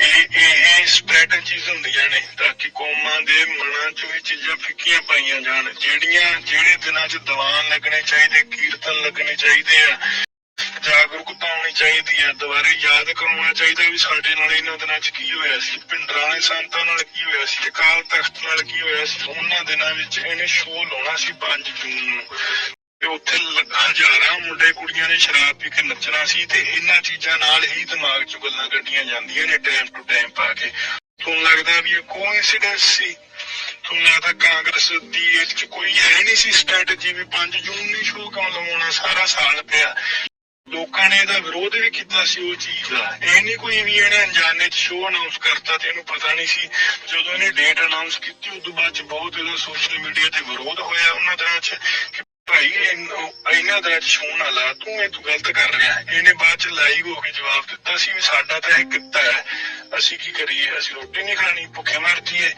ਇਹ ਇਹ ਇਹ ਸਟ੍ਰੈਟਜੀਜ਼ ਹੁੰਦੀਆਂ ਨੇ ਤਾਂ ਕਿ ਕੌਮਾਂ ਦੇ ਮਨਾਂ 'ਚ ਵੀ ਚੀਜ਼ਾਂ ਫਿੱਕੀਆਂ ਪਾਈਆਂ ਜਾਣ, ਜਿਹੜੀਆਂ, ਜਿਹੜੇ ਦਿਨਾਂ 'ਚ ਦੀਵਾਨ ਲੱਗਣੇ ਚਾਹੀਦੇ, ਕੀਰਤਨ ਲੱਗਣੇ ਚਾਹੀਦੇ ਆ, ਜਾਗਰੂਕਤਾ ਹੋਣੀ ਚਾਹੀਦੀ ਹੈ ਦੁਬਾਰੇ ਯਾਦ ਕਰਵਾਉਣਾ ਚਾਹੀਦਾ ਵੀ ਸਾਡੇ ਨਾਲ ਇਹਨਾਂ ਦਿਨਾਂ 'ਚ ਕੀ ਹੋਇਆ ਸੀ ਪਿੰਡਰਾਂ ਵਾਲੇ ਸੰਤਾਂ ਨਾਲ ਕੀ ਹੋਇਆ ਸੀ, ਅਕਾਲ ਤਖਤ ਨਾਲ ਕੀ ਹੋਇਆ ਸੀ, ਉਹਨਾਂ ਦਿਨਾਂ ਵਿੱਚ ਇਹਨੇ ਸ਼ੋਅ ਲਾਉਣਾ ਸੀ 5 ਜੂਨ ਨੂੰ। ਤੇ ਉੱਥੇ ਹਜ਼ਾਰਾਂ ਮੁੰਡੇ ਕੁੜੀਆਂ ਨੇ ਸ਼ਰਾਬ ਪੀ ਕੇ ਨੱਚਣਾ ਸੀ ਤੇ ਇਹਨਾਂ ਚੀਜ਼ਾਂ ਨਾਲ ਹੀ ਦਿਮਾਗ 'ਚ ਗੱਲਾਂ ਕੱਢੀਆਂ ਜਾਂਦੀਆਂ ਨੇ ਟਾਈਮ ਟੂ ਟਾਈਮ ਪਾ ਕੇ। ਤੁਹਾਨੂੰ ਲੱਗਦਾ ਵੀ ਇਹ ਕੋਇਨਸੀਡੈਂਸ ਸੀ? ਤੁਹਾਨੂੰ ਲੱਗਦਾ ਕਾਂਗਰਸ ਦੀ ਇਹ 'ਚ ਕੋਈ ਹੈ ਨਹੀਂ ਸੀ ਸਟ੍ਰੈਟਜੀ ਵੀ 5 ਜੂਨ ਨੂੰ ਸ਼ੋਅ ਕਿਉਂ ਲਵਾਉਣਾ ਸਾਰਾ ਸਾਲ ਪਿਆ। ਲੋਕਾਂ ਨੇ ਇਹਦਾ ਵਿਰੋਧ ਵੀ ਕੀਤਾ ਸੀ ਉਹ ਚੀਜ਼ ਦਾ। ਇਹ ਨਹੀਂ ਕੋਈ ਵੀ ਇਹਨੇ ਅਣਜਾਣੇ ਚ ਸ਼ੋਅ ਅਨਾਉਂਸ ਕਰਤਾ ਤੇ ਇਹਨੂੰ ਪਤਾ ਨਹੀਂ ਸੀ। ਜਦੋਂ ਇਹਨੇ ਡੇਟ ਅਨਾਉਂਸ ਕੀਤੀ ਉਸ ਤੋਂ ਬਾਅਦ ਚ ਬਹੁਤ ਇਹਦਾ ਸੋਸ਼ਲ ਮੀਡੀਆ ਤੇ ਵਿਰੋਧ ਹੋਇਆ ਉਹਨਾਂ ਦਿਨਾਂ ਚ ਕਿ ਭਾਈ, ਇਹਨੂੰ- ਇਹਨਾਂ ਦਿਨਾਂ ਚ ਸ਼ੋਅ ਨਾ ਲਾ ਤੂੰ ਇਹ ਤੂੰ ਗਲਤ ਕਰ ਰਿਹਾ ਇਹਨੇ ਬਾਅਦ ਚ ਲਾਈਵ ਹੋ ਕੇ ਜਵਾਬ ਦਿੱਤਾ ਸੀ ਵੀ ਸਾਡਾ ਤਾਂ ਇਹ ਕਿੱਤਾ ਹੈ। ਅਸੀਂ ਕੀ ਕਰੀਏ? ਅਸੀਂ ਰੋਟੀ ਨਹੀਂ ਖਾਣੀ, ਭੁੱਖੇ ਮਰ ਜੀਏ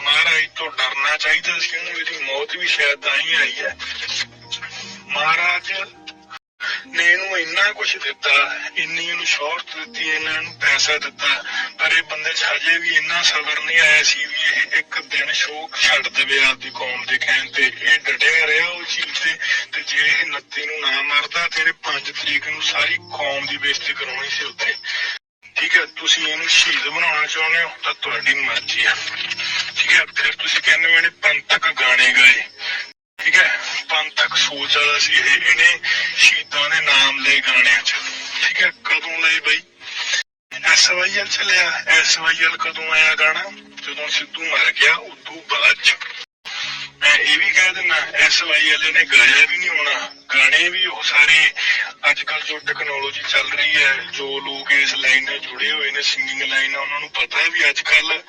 ਮਹਾਰਾਜ, ਤੋਂ ਡਰਨਾ ਚਾਹੀਦਾ ਸੀ ਉਹਨੂੰ ਇਹਦੀ ਮੌਤ ਵੀ ਸ਼ਾਇਦ ਤਾਂ ਹੀ ਆਈ ਹੈ। ਮਹਾਰਾਜ ਨੇ ਇਹਨੂੰ ਇੰਨਾ ਕੁਝ ਦਿੱਤਾ, ਇੰਨੀ ਇਹਨੂੰ ਸ਼ੌਹਰਤ ਦਿੱਤੀ, ਇਹਨਾਂ ਨੂੰ ਪੈਸਾ ਦਿੱਤਾ, ਪਰ ਇਹ ਹਜੇ ਵੀ ਇੰਨਾ ਸਬਰ ਨਹੀਂ ਆਇਆ ਸੀ ਵੀ ਇਹ ਇੱਕ ਦਿਨ ਸ਼ੋਕ ਛੱਡ ਦੇਵੇ ਆਪਦੀ ਕੌਮ ਦੇ ਕਹਿਣ ਤੇ। ਇਹ ਡਟਿਆ ਰਿਹਾ ਉਹ ਚੀਜ਼ ਤੇ ਤੇ ਜੇ ਇਹ 29 ਨੂੰ ਨਾ ਮਰਦਾ, ਤੇ 5 ਤਰੀਕ ਨੂੰ ਸਾਰੀ ਕੌਮ ਦੀ ਬੇਇੱਜ਼ਤੀ ਕਰਾਉਣੀ ਸੀ ਉੱਥੇ। ਠੀਕ ਹੈ, ਤੁਸੀਂ ਇਹਨੂੰ ਸ਼ਹੀਦ ਬਣਾਉਣਾ ਚਾਹੁੰਦੇ ਹੋ ਤਾਂ ਤੁਹਾਡੀ ਮਰਜ਼ੀ ਆ। ਠੀਕ ਹੈ, ਫਿਰ ਤੁਸੀਂ ਕਹਿੰਦੇ ਹੋ ਇਹਨੇ ਪੰਥਕ ਗਾਣੇ ਗਾਏ। ਠੀਕ ਹੈ, ਪੰਥਕ ਸੋਚ ਵਾਲਾ ਸੀ ਇਹ। ਇਹਨੇ ਸ਼ਹੀਦਾਂ ਦੇ ਨਾਮ ਲਏ ਗਾਣਿਆਂ 'ਚ। ਠੀਕ ਹੈ, ਕਦੋਂ ਲਏ ਬਈ? ਐਸਵਾਈਐਲ ਚੱਲਿਆ ਐਸਵਾਈਐਲ ਕਦੋਂ ਆਇਆ ਗਾਣਾ? ਜਦੋਂ ਸਿੱਧੂ ਮਰ ਗਿਆ, ਉਦੋਂ ਬਾਅਦ 'ਚ। ਮੈਂ ਇਹ ਵੀ ਕਹਿ ਦਿੰਦਾ ਐਸਵਾਈਐਲ ਨੇ ਗਾਇਆ ਵੀ ਨਹੀਂ ਹੋਣਾ। ਗਾਣੇ ਵੀ ਉਹ ਸਾਰੇ ਅੱਜ ਕੱਲ ਜੋ ਟੈਕਨੋਲੋਜੀ ਚੱਲ ਰਹੀ ਹੈ, ਜੋ ਲੋਕ ਇਸ ਲਾਈਨ ਨਾਲ ਜੁੜੇ ਹੋਏ ਨੇ ਸਿੰਗਿੰਗ ਲਾਈਨ ਨਾਲ ਉਹਨਾਂ ਨੂੰ ਪਤਾ ਹੈ ਵੀ ਅੱਜ ਕੱਲ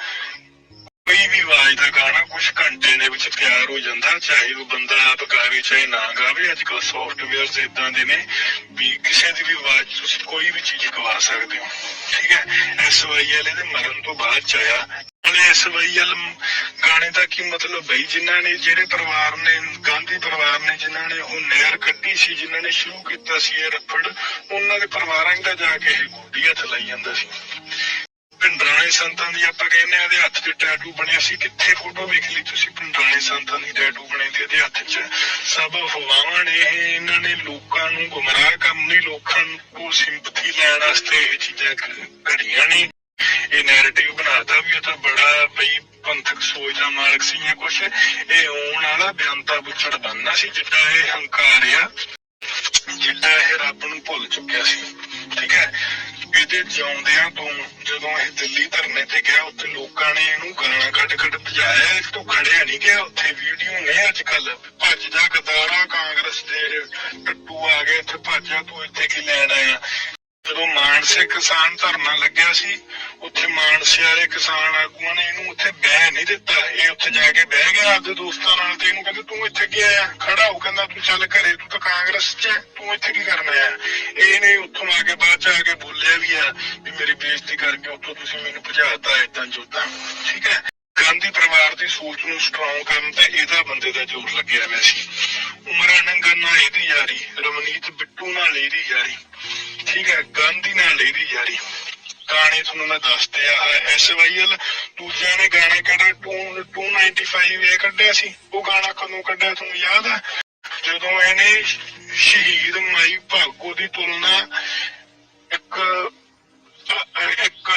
ਕੋਈ ਵੀ ਆਵਾਜ਼ ਦਾ ਗਾਣਾ ਕੁਝ ਘੰਟੇ ਦੇ ਵਿੱਚ ਤਿਆਰ ਹੋ ਜਾਂਦਾ, ਚਾਹੇ ਉਹ ਬੰਦਾ ਆਪ ਗਾਵੇ ਚਾਹੇ ਨਾ ਗਾਵੇ ਅੱਜ ਕੱਲ ਸੌਫਟਵੇਅਰਸ ਇਦਾਂ ਦੇ ਨੇ ਵੀ ਕਿਸੇ ਦੀ ਵੀ ਆਵਾਜ਼ ਤੁਸੀਂ ਕੋਈ ਵੀ ਚੀਜ਼ ਗਵਾ ਸਕਦੇ ਹੋ, ਠੀਕ ਹੈ? ਐਸਵਾਈਐਲ ਇਹਦੇ ਮਰਨ ਤੋਂ ਬਾਅਦ ਚ ਆਇਆ। ਐਸਵਾਈਐਲ ਗਾਣੇ ਦਾ ਕੀ ਮਤਲਬ ਬਈ? ਜਿਨ੍ਹਾਂ ਨੇ, ਜਿਹੜੇ ਪਰਿਵਾਰ ਨੇ, ਗਾਂਧੀ ਪਰਿਵਾਰ ਨੇ, ਜਿਨ੍ਹਾਂ ਨੇ ਉਹ ਨਹਿਰ ਕੱਢੀ ਸੀ, ਜਿਨ੍ਹਾਂ ਨੇ ਸ਼ੁਰੂ ਕੀਤਾ ਸੀ ਇਹ ਰੱਫੜ ਉਹਨਾਂ ਦੇ ਪਰਿਵਾਰਾਂ ਦਾ ਜਾ ਕੇ ਇਹ ਗੋਡੀ ਹੱਥ ਲਾਈ ਜਾਂਦਾ ਸੀ। ਪਿੰਡਰਾਣੇ ਸੰਤਾਂ ਦੀ ਆਪਾਂ ਕਹਿੰਦੇ ਆ ਇਹਦੇ ਹੱਥ ਤੇ ਟੈਟੂ ਬਣਿਆ ਸੀ। ਕਿੱਥੇ ਫੋਟੋ ਵੇਖ ਲਈ ਤੁਸੀਂ ਪਿੰਡਰਾਣੇ ਸੰਤਾਂ ਦੀ ਟੈਟੂ ਬਣੇ ਤੇ ਇਹਦੇ ਹੱਥ 'ਚ? ਸਭ ਅਫਵਾਹਾਂ ਨੇ ਇਹ, ਇਹਨਾਂ ਨੇ ਲੋਕਾਂ ਨੂੰ ਗੁੰਮਰਾਹ ਕਰਨ ਲਈ, ਲੋਕਾਂ ਨੂੰ ਸਿੰਪਥੀ ਲੈਣ ਵਾਸਤੇ ਇਹ ਚੀਜ਼ਾਂ ਘੜੀਆਂ ਨੇ। ਇਹ ਨੈਰੇਟਿਵ ਬਣਾਤਾ ਵੀ ਇਹ ਤਾਂ ਬੜਾ ਬਈ ਪੰਥਕ ਸੋਚ ਦਾ ਮਾਲਕ ਸੀ ਜਾਂ ਕੁਛ। ਇਹ ਆਉਣ ਵਾਲਾ ਬਿਆੰਤਾ ਬੁੱਚੜ ਬਣਨਾ ਸੀ ਜਿੱਦਾਂ ਇਹ ਹੰਕਾਰ ਆ ਜਿੱਦਾਂ ਇਹ ਰੱਬ ਨੂੰ ਭੁੱਲ ਚੁੱਕਿਆ ਸੀ। ਠੀਕ ਹੈ? ਇਹਦੇ ਜਿਉਂਦਿਆਂ ਤੋਂ ਜਦੋਂ ਇਹ ਦਿੱਲੀ ਧਰਨੇ ਤੇ ਗਿਆ, ਉੱਥੇ ਲੋਕਾਂ ਨੇ ਇਹਨੂੰ ਗਾਣਾ ਕੱਢ ਕੱਢ ਭਜਾਇਆ। ਇਹ ਤੋਂ ਖੜਿਆ ਨਹੀਂ ਗਿਆ, ਉੱਥੇ ਵੀਡੀਓ ਨੇ ਅੱਜ ਕੱਲ ਭੱਜ ਜਾ ਗਦਾਰਾ ਕਾਂਗਰਸ ਦੇ, ਟੱਟੂ ਆ ਗਏ, ਇੱਥੇ ਭੱਜ ਜਾ, ਤੂੰ ਇੱਥੇ ਕੀ ਲੈਣ ਆਇਆ? ਜਦੋਂ ਮਾਨਸੇ ਕਿਸਾਨ ਧਰਨਾ ਲੱਗਿਆ ਸੀ, ਉੱਥੇ ਮਾਨਸੇ ਵਾਲੇ ਕਿਸਾਨ ਆਗੂਆਂ ਨੇ ਇਹਨੂੰ ਉੱਥੇ ਬਹਿ ਨਹੀਂ ਦਿੱਤਾ। ਇਹ ਉੱਥੇ ਜਾ ਕੇ ਬਹਿ ਗਿਆ ਆਪਦੇ ਦੋਸਤਾਂ ਨਾਲ ਤੇ ਇਹਨੂੰ ਕਹਿੰਦੇ, ਤੂੰ ਇੱਥੇ ਕੀ ਆਇਆ? ਖੜਾ ਹੋ ਕਹਿੰਦਾ, ਤੂੰ ਚੱਲ ਘਰੇ, ਤੂੰ ਤਾਂ ਕਾਂਗਰਸ 'ਚ ਤੂੰ ਇੱਥੇ ਕੀ ਕਰਨ ਆਇਆ? ਇਹਨੇ ਉੱਥੋਂ ਆ ਕੇ ਬਾਅਦ 'ਚ ਆ ਕੇ ਬੋਲਿਆ ਵੀ ਆ, ਵੀ ਮੇਰੀ ਬੇਇੱਜ਼ਤੀ ਕਰਕੇ ਉੱਥੋਂ ਤੁਸੀਂ ਮੈਨੂੰ ਭਜਾਤਾ ਏਦਾਂ ਜੋਦਾਂ ਠੀਕ ਹੈ? ਗਾਂਧੀ ਪਰਿਵਾਰ ਦੀ ਸੋਚ ਨੂੰ ਸਟਰੋਂਗ ਕਰਨ ਤੇ ਇਹਦਾ ਬੰਦੇ ਦਾ ਜ਼ੋਰ ਲੱਗਿਆ ਹੋਇਆ ਸੀ। ਉਮਰਾਂ ਨੰਗਨ ਨਾਲ ਇਹਦੀ ਯਾਰੀ ਰਮਨੀਤ ਬਿੱਟੂ ਨਾਲ ਇਹਦੀ ਯਾਰੀ, ਠੀਕ ਹੈ, ਗਾਂਧੀ ਨਾਲ ਇਹਦੀ ਯਾਰੀ। ਗਾਣੇ ਤੁਹਾਨੂੰ ਮੈਂ ਦੱਸਦੇ ਆ ਐਸਵਾਈਐਲ ਦੂਜਿਆਂ ਨੇ ਗਾਣਾ ਕੱਢਿਆ 2 295 ਇਹ ਕੱਢਿਆ ਸੀ? ਉਹ ਗਾਣਾ ਕਦੋਂ ਕੱਢਿਆ ਤੁਹਾਨੂੰ ਯਾਦ ਹੈ? ਜਦੋਂ ਇਹਨੇ ਸ਼ਹੀਦ ਮਾਈ ਭਾਗੋ ਦੀ ਤੁਲਨਾ ਇੱਕ ਇੱਕ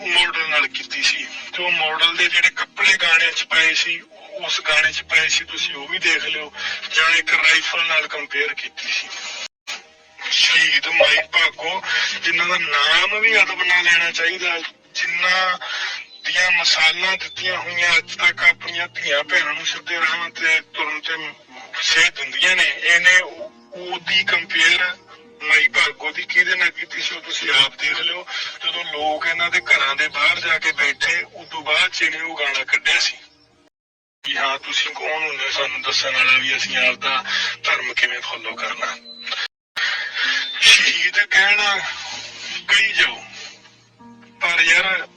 ਮਾਡਲ ਨਾਲ ਕੀਤੀ ਸੀ। ਤੇ ਉਹ ਮਾਡਲ ਦੇ ਜਿਹੜੇ ਕੱਪੜੇ ਗਾਣੇ 'ਚ ਪਏ ਸੀ, ਉਸ ਗਾਣੇ 'ਚ ਪਏ ਸੀ, ਤੁਸੀਂ ਉਹ ਵੀ ਦੇਖ ਲਿਓ। ਜਾਂ ਇੱਕ ਰਾਈਫਲ ਨਾਲ ਕੰਪੇਅਰ ਕੀਤੀ ਸੀ। ਸ਼ਹੀਦ ਮਾਈ ਭਾਗੋ, ਜਿਨ੍ਹਾਂ ਦਾ ਨਾਮ ਵੀ ਅਦਬ ਨਾਲ ਲੈਣਾ ਚਾਹੀਦਾ। ਜਿਨ੍ਹਾਂ ਦੀਆਂ ਮਸਾਲਾਂ ਦਿੱਤੀਆਂ ਹੋਈਆਂ ਅੱਜ ਤੱਕ ਆਪਣੀਆਂ ਧੀਆਂ ਭੈਣਾਂ ਨੂੰ ਸਿੱਧੇ ਰਾਹ ਤੇ ਤੁਰਨ ਤੇ ਸੇਧ ਦਿੰਦੀਆਂ ਨੇ, ਇਹਨੇ ਉਹਦੀ ਕੰਪੇਅਰ ਮਾਈ ਭਾਗੋ ਦੀ ਕਿਹਦੇ ਨਾਲ ਕੀਤੀ ਸੀ ਉਹ ਤੁਸੀਂ ਆਪ ਦੇਖ ਲਿਓ। ਜਦੋਂ ਲੋਕ ਇਹਨਾਂ ਦੇ ਘਰਾਂ ਦੇ ਬਾਹਰ ਜਾ ਕੇ ਬੈਠੇ, ਉਦੋਂ ਬਾਅਦ ਚ ਇਹਨੇ ਉਹ ਗਾਣਾ ਕੱਢਿਆ ਸੀ। ਵੀ ਹਾਂ, ਤੁਸੀਂ ਕੌਣ ਹੁੰਦੇ ਸਾਨੂੰ ਦੱਸਣ ਵਾਲਾ ਵੀ ਅਸੀਂ ਆਪਦਾ ਧਰਮ ਕਿਵੇਂ ਫੋਲੋ ਕਰਨਾ। ਸ਼ਹੀਦ ਕਹਿਣਾ ਕਹੀ ਜਾਓ। ਪਰ ਯਾਰ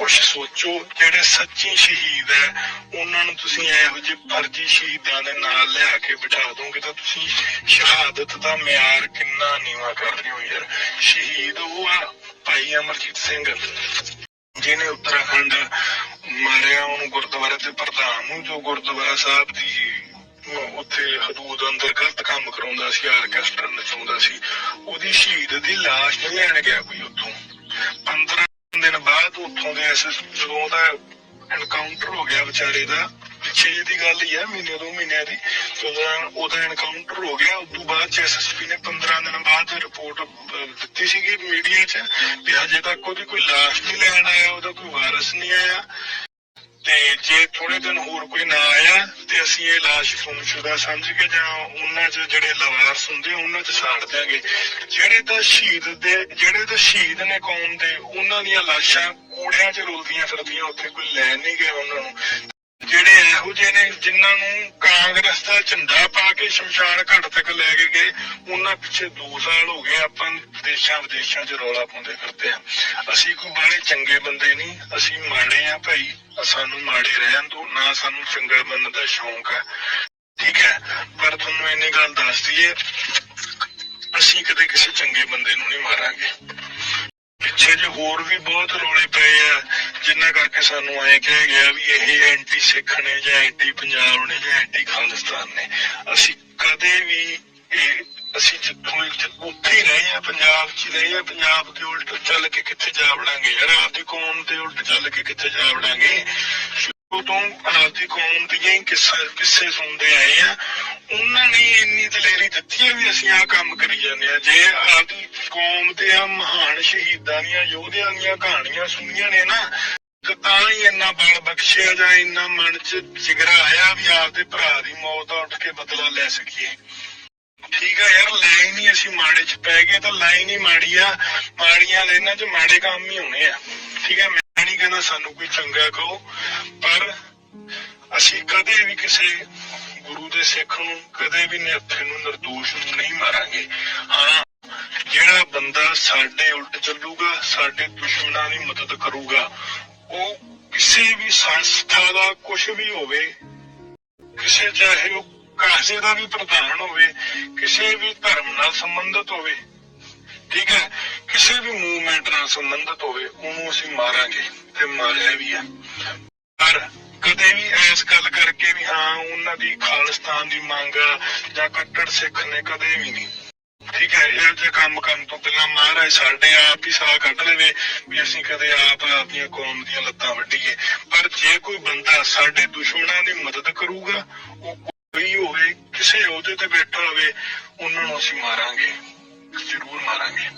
ਕੁਝ ਸੋਚੋ, ਜਿਹੜੇ ਸੱਚੀ ਸ਼ਹੀਦ ਹੈ, ਉਹਨਾਂ ਨੂੰ ਤੁਸੀਂ ਇਹੋ ਜਿਹੇ ਫਰਜ਼ੀ ਸ਼ਹੀਦਾਂ ਦੇ ਨਾਲ ਲਿਆ ਕੇ ਬਿਠਾ ਦੋਗੇ ਤਾਂ ਤੁਸੀਂ ਸ਼ਹਾਦਤ ਦਾ ਮਿਆਰ ਕਿੰਨਾ ਨੀਵਾ ਕਰ ਰਹੇ ਹੋ ਯਾਰ। ਸ਼ਹੀਦ ਉਹ ਆ, ਭਾਈ ਅਮਰਜੀਤ ਸਿੰਘ, ਜਿਹਨੇ ਉੱਤਰਾਖੰਡ ਮਾਰਿਆ, ਉਹਨੂੰ ਗੁਰਦੁਆਰੇ ਦੇ ਪ੍ਰਧਾਨ ਨੂੰ, ਜੋ ਗੁਰਦੁਆਰਾ ਸਾਹਿਬ ਦੀ ਉੱਥੇ ਹਦੂਦ ਅੰਦਰ ਗਲਤ ਕੰਮ ਕਰਾਉਂਦਾ ਸੀ, ਆਰਕੈਸਟਰ ਨਚਾਉਂਦਾ ਸੀ, ਉਹਦੀ ਸ਼ਹੀਦ ਦੀ ਲਾਸ਼ ਨਹੀਂ ਲੈਣ ਗਿਆ ਕੋਈ ਉੱਥੋਂ। 15 ਦਿਨ ਬਾਅਦ ਉੱਥੋਂ ਦੇ ਜਦੋਂ ਉਹਦਾ ਐਨਕਾਊਂਟਰ ਹੋ ਗਿਆ ਵਿਚਾਰੇ ਦਾ, ਪਿੱਛੇ ਜਿਹੀ ਦੀ ਗੱਲ ਹੀ ਆ ਮਹੀਨੇ, ਦੋ ਮਹੀਨੇ ਦੀ ਜਦੋਂ ਉਹਦਾ ਐਨਕਾਊਂਟਰ ਹੋ ਗਿਆ, ਉਸ ਤੋਂ ਬਾਅਦ ਐਸਐਸਪੀ ਨੇ 15 ਦਿਨ ਬਾਅਦ ਰਿਪੋਰਟ ਦਿੱਤੀ ਸੀਗੀ ਮੀਡੀਆ 'ਚ, ਵੀ ਹਜੇ ਤੱਕ ਉਹਦੀ ਕੋਈ ਲਾਸ਼ ਨਹੀਂ ਲੈਣ ਆਇਆ, ਉਹਦਾ ਕੋਈ ਵਾਰਸ ਨਹੀਂ ਆਇਆ। ਤੇ ਜੇ ਥੋੜੇ ਦਿਨ ਹੋਰ ਕੋਈ ਨਾ ਆਇਆ, ਤੇ ਅਸੀਂ ਇਹ ਲਾਸ਼ ਗੁੰਮਸ਼ੁਦਾ ਸਮਝ ਕੇ ਜਾਂ ਉਹਨਾਂ 'ਚ ਜਿਹੜੇ ਲਵਾਰਸ ਹੁੰਦੇ ਉਹਨਾਂ 'ਚ ਸਾੜ ਦਿਆਂਗੇ। ਜਿਹੜੇ ਤਾਂ ਸ਼ਹੀਦ ਦੇ, ਜਿਹੜੇ ਤਾਂ ਸ਼ਹੀਦ ਨੇ ਕੌਮ ਦੇ, ਉਹਨਾਂ ਦੀਆਂ ਲਾਸ਼ਾਂ ਕੂੜਿਆਂ 'ਚ ਰੁਲਦੀਆਂ ਫਿਰਦੀਆਂ, ਉੱਥੇ ਕੋਈ ਲੈਣ ਨਹੀਂ ਗਿਆ ਉਹਨਾਂ ਨੂੰ। ਜਿਹੜੇ ਇਹੋ ਜਿਹੇ ਨੇ ਜਿਨ੍ਹਾਂ ਨੂੰ ਕਾਂਗਰਸ ਦਾ ਝੰਡਾ ਪਾ ਕੇ ਸ਼ਮਸ਼ਾਨ ਘਾਟ ਤੱਕ ਲੈ ਕੇ ਗਏ, ਉਹਨਾਂ ਪਿੱਛੇ 2 ਸਾਲ ਹੋ ਗਏ ਆਪਾਂ ਦੇਸ਼ਾਂ ਵਿਦੇਸ਼ਾਂ 'ਚ ਰੌਲਾ ਪਾਉਂਦੇ ਫਿਰਦੇ ਆ ਅਸੀਂ ਕੋਈ ਬਾਹਲੇ ਚੰਗੇ ਬੰਦੇ ਨਹੀਂ, ਅਸੀਂ ਮਾੜੇ ਆ ਭਾਈ ਸਾਨੂੰ ਮਾੜੇ ਰਹਿਣ ਤੋਂ ਨਾ ਸਾਨੂੰ ਚੰਗਾ ਬਣਨ ਦਾ ਸ਼ੌਂਕ ਹੈ। ਠੀਕ ਹੈ, ਪਰ ਤੁਹਾਨੂੰ ਇੰਨੀ ਗੱਲ ਦੱਸ ਦਈਏ ਅਸੀਂ ਕਦੇ ਕਿਸੇ ਚੰਗੇ ਬੰਦੇ ਨੂੰ ਨਹੀਂ ਮਾਰਾਂਗੇ। ਪਿੱਛੇ ਜੇ ਹੋਰ ਵੀ ਬਹੁਤ ਰੋਲੇ ਪਏ ਆ, ਜਿੰਨਾ ਕਰਕੇ ਸਾਨੂੰ ਐ ਕਿਹਾ ਗਿਆ ਵੀ ਇਹ ਐਂਟੀ ਸਿੱਖ ਨੇ ਜਾਂ ਐਂਟੀ ਪੰਜਾਬ ਨੇ ਜਾਂ ਐਂਟੀ ਖਾਲਿਸਤਾਨ ਨੇ। ਅਸੀਂ ਕਦੇ ਵੀ ਇਹ ਅਸੀਂ ਜਿੱਥੋਂ ਉੱਥੇ ਹੀ ਰਹੇ ਆ, ਪੰਜਾਬ 'ਚ ਹੀ ਰਹੇ ਆ, ਪੰਜਾਬ ਦੇ ਉਲਟ ਚੱਲ ਕੇ ਕਿੱਥੇ ਜਾ ਵੜਾਂਗੇ? ਯਾਰ ਆਪਦੀ ਕੌਮ ਦੇ ਉਲਟ ਚੱਲ ਕੇ ਕਿੱਥੇ ਜਾ ਵੜਾਂਗੇ? ਸ਼ੁਰੂ ਤੋਂ ਆਪਦੀ ਕੌਮ ਦੀਆਂ ਹੀ ਕਿੱਸਾ, ਕਿੱਸੇ ਸੁਣਦੇ ਆਏ ਆ। ਉਹਨਾਂ ਨੇ ਇੰਨੀ ਦਲੇਰੀ ਦਿੱਤੀ ਹੈ ਵੀ ਅਸੀਂ ਆਹ ਕੰਮ ਕਰੀ ਜਾਂਦੇ ਆ। ਜੇ ਆਪਦੀ ਕੌਮ ਤੇ ਆ ਮਹਾਨ ਸ਼ਹੀਦਾਂ ਦੀਆਂ, ਯੋਧਿਆਂ ਦੀਆਂ ਕਹਾਣੀਆਂ ਸੁਣੀਆਂ ਨੇ ਨਾ, ਤੇ ਤਾਂ ਹੀ ਇੰਨਾ ਬਲ ਬਖਸ਼ਿਆ ਜਾਂ ਇੰਨਾ ਮਨ 'ਚ ਜਿਗਰਾ ਆਇਆ ਵੀ ਆਪਦੇ ਭਰਾ ਦੀ ਮੌਤ ਦਾ ਉੱਠ ਕੇ ਬਦਲਾ ਲੈ ਸਕੀਏ। ਠੀਕ ਆ ਯਾਰ, ਲਾਈਨ ਹੀ ਅਸੀਂ ਮਾੜੇ 'ਚ ਪੈ ਗਏ, ਤਾਂ ਲਾਈਨ ਹੀ ਮਾੜੀ ਆ। ਮਾੜੀਆਂ ਲਾਈਨਾਂ 'ਚ ਮਾੜੇ ਕੰਮ ਹੀ ਹੋਣੇ ਆ। ਠੀਕ ਹੈ ਮੈਂ ਨਹੀਂ ਕਹਿੰਦਾ ਸਾਨੂੰ ਕੋਈ ਚੰਗਾ ਕਹੋ, ਪਰ ਅਸੀਂ ਕਦੇ ਵੀ ਕਿਸੇ ਗੁਰੂ ਦੇ ਸਿੱਖ ਨੂੰ, ਕਦੇ ਵੀ ਨਿਹੱਥੇ ਨੂੰ ਨਿਰਦੋਸ਼ ਨੂੰ ਨਹੀਂ ਮਾਰਾਂਗੇ। ਹਾਂ, ਜਿਹੜਾ ਬੰਦਾ ਸਾਡੇ ਉਲਟ ਚੱਲੂਗਾ, ਸਾਡੇ ਦੁਸ਼ਮਣਾਂ ਦੀ ਮਦਦ ਕਰੂਗਾ, ਉਹ ਕਿਸੇ ਵੀ ਸੰਸਥਾ ਦਾ ਕੁਝ ਵੀ ਹੋਵੇ, ਕਿਸੇ ਚਾਹੇ ਉਹ ਕਾਸੇ ਦਾ ਵੀ ਪ੍ਰਧਾਨ ਹੋਵੇ, ਕਿਸੇ ਵੀ ਧਰਮ ਨਾਲ ਸੰਬੰਧਿਤ ਹੋਵੇ ਠੀਕ ਹੈ, ਕਿਸੇ ਵੀ ਮੂਵਮੈਂਟ ਨਾਲ ਸੰਬੰਧਿਤ ਹੋਵੇ, ਉਹਨੂੰ ਅਸੀਂ ਮਾਰਾਂਗੇ ਤੇ ਮਾਰਿਆ ਵੀ ਹੈ। ਪਰ ਕਦੇ ਵੀ ਐਸ ਗੱਲ ਕਰਕੇ ਵੀ ਹਾਂ, ਉਹਨਾਂ ਦੀ ਖਾਲਿਸਤਾਨ ਦੀ ਮੰਗ ਜਾਂ ਕੱਟੜ ਸਿੱਖ ਨੇ ਕਦੇ ਵੀ ਨਹੀਂ। ਠੀਕ ਹੈ, ਇਹ ਜੇ ਕੰਮ ਕਰਨ ਤੋਂ ਪਹਿਲਾਂ ਮਹਾਰਾਜ ਸਾਡੇ ਆਪ ਹੀ ਸਾਹ ਕੱਢ ਲਵੇ ਵੀ ਅਸੀਂ ਕਦੇ ਆਪ ਆਪਣੀਆਂ ਕੌਮ ਦੀਆਂ ਲੱਤਾਂ ਵੱਢੀਏ। ਪਰ ਜੇ ਕੋਈ ਬੰਦਾ ਸਾਡੇ ਦੁਸ਼ਮਣਾਂ ਦੀ ਮਦਦ ਕਰੂਗਾ, ਉਹ ਕੋਈ ਹੋਵੇ, ਕਿਸੇ ਅਹੁਦੇ ਤੇ ਬੈਠਾ ਹੋਵੇ, ਉਹਨਾਂ ਨੂੰ ਅਸੀਂ ਮਾਰਾਂਗੇ। ਜ਼ਰੂਰ ਮਾਰਾਂਗੇ।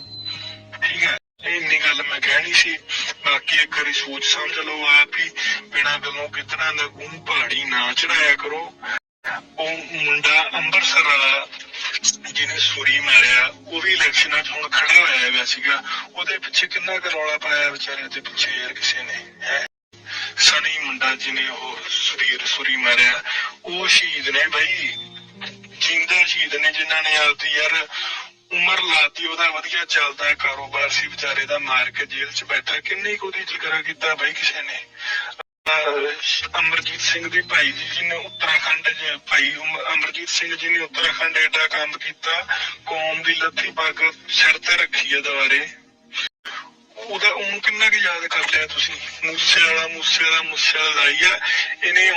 ਠੀਕ ਹੈ, ਇੰਨੀ ਗੱਲ ਮੈਂ ਕਹਿਣੀ ਸੀ। ਬਾਕੀ ਇੱਕ ਵਾਰੀ ਸੋਚ ਸਮਝ ਲਓ ਆਪ ਹੀ, ਬਿਨਾਂ ਗੱਲੋਂ ਕਿਤਨਾ ਦਾ ਗੂੰ ਪਹਾੜੀ ਨਾ ਚੜਾਇਆ ਕਰੋ। ਉਹ ਮੁੰਡਾ ਅੰਮ੍ਰਿਤਸਰ ਵਾਲਾ, ਜਿਹਨੇ ਸੂਰੀ ਮਾਰਿਆ, ਉਹ ਵੀ ਇਲੈਕਸ਼ਨਾਂ 'ਚ ਹੁਣ ਖੜਾ ਹੋਇਆ ਹੈਗਾ ਸੀਗਾ। ਉਹਦੇ ਪਿੱਛੇ ਕਿੰਨਾ ਕੁ ਰੌਲਾ ਪਾਇਆ ਵਿਚਾਰੇ ਦੇ ਪਿੱਛੇ ਯਾਰ ਕਿਸੇ ਨੇ, ਹੈ? ਸਣੀ ਮੁੰਡਾ ਜਿਹਨੇ ਉਹ ਸਰੀਰ ਸੂਰੀ ਮਾਰਿਆ, ਉਹ ਸ਼ਹੀਦ ਨੇ ਬਈ। ਜਿੰਦਾ ਸ਼ਹੀਦ ਨੇ ਜਿਨ੍ਹਾਂ ਨੇ ਆਪਦੀ ਯਾਰ ਉਮਰ ਲਾਤੀ, ਉਹਦਾ ਵਧੀਆ ਚੱਲਦਾ ਕਾਰੋਬਾਰ ਸੀ, ਵਿਚਾਰੇ ਦਾ ਮਾਰ ਕੇ ਜੇਲ੍ਹ 'ਚ ਬੈਠਾ, ਕਿੰਨੀ ਕੁ ਉਹਦੀ ਜ਼ਿਕਰ ਕੀਤਾ ਬਈ ਕਿਸੇ ਨੇ? ਅਮਰਜੀਤ ਸਿੰਘ ਦੀ ਭਾਈ ਜੀ, ਜਿਹਨੇ ਉੱਤਰਾਖੰਡ 'ਚ ਭਾਈ ਅਮਰਜੀਤ ਸਿੰਘ ਜੀ ਨੇ ਉੱਤਰਾਖੰਡ ਏਡਾ ਕੰਮ ਕੀਤਾ, ਕੌਮ ਦੀ ਲੱਥੀ ਪੱਗ ਸਿਰ ਤੇ ਰੱਖੀ ਹੈ ਦੁਆਰੇ ਉਹਦਾ ਉਹਨੂੰ ਕਿੰਨਾ ਕੁ ਯਾਦ ਕਰ ਲਿਆ ਤੁਸੀਂ? ਮੂਸੇ ਵਾਲਾ ਮੂਸੇ ਵਾਲਾ ਮੂਸੇ ਵਾਲਾ ਲਾਈ ਆ। ਇਹਨੇ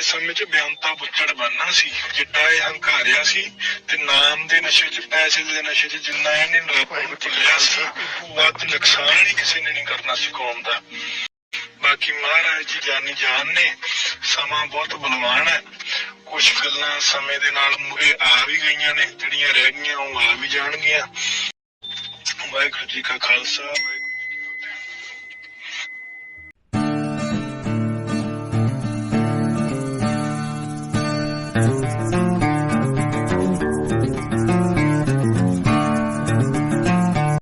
ਆਉਣ ਸਮੇਂ 'ਚ ਬਿਆਨਤਾ ਬੁੱਚੜ ਬਣਨਾ ਸੀ। ਜਿੱਡਾ ਇਹ ਹੰਕਾਰਿਆ ਸੀ ਤੇ ਨਾਮ ਦੇ ਨਸ਼ੇ 'ਚ, ਪੈਸੇ ਦੇ ਨਸ਼ੇ 'ਚ ਜਿੰਨਾ ਇਹਨੇ ਰੱਬ ਨੂੰ ਸੀ, ਵੱਧ ਨੁਕਸਾਨ ਹੀ ਕਿਸੇ ਨੇ ਨਹੀਂ ਕਰਨਾ ਸੀ ਕੌਮ ਦਾ। ਬਾਕੀ ਮਹਾਰਾਜ ਜੀ ਜਾਨੀ ਜਾਨ ਨੇ, ਸਮਾਂ ਬਹੁਤ ਬਲਵਾਨ ਹੈ। ਕੁਝ ਗੱਲਾਂ ਸਮੇਂ ਦੇ ਨਾਲ ਮੂਰੇ ਆ ਵੀ ਗਈਆਂ ਨੇ, ਜਿਹੜੀਆਂ ਰਹਿ ਗਈਆਂ ਉਹ ਆ ਵੀ ਜਾਣਗੀਆਂ। ਵਾਹਿਗੁਰੂ ਜੀ ਕਾ ਖਾਲਸਾ, ਵਾਹਿਗੁਰੂ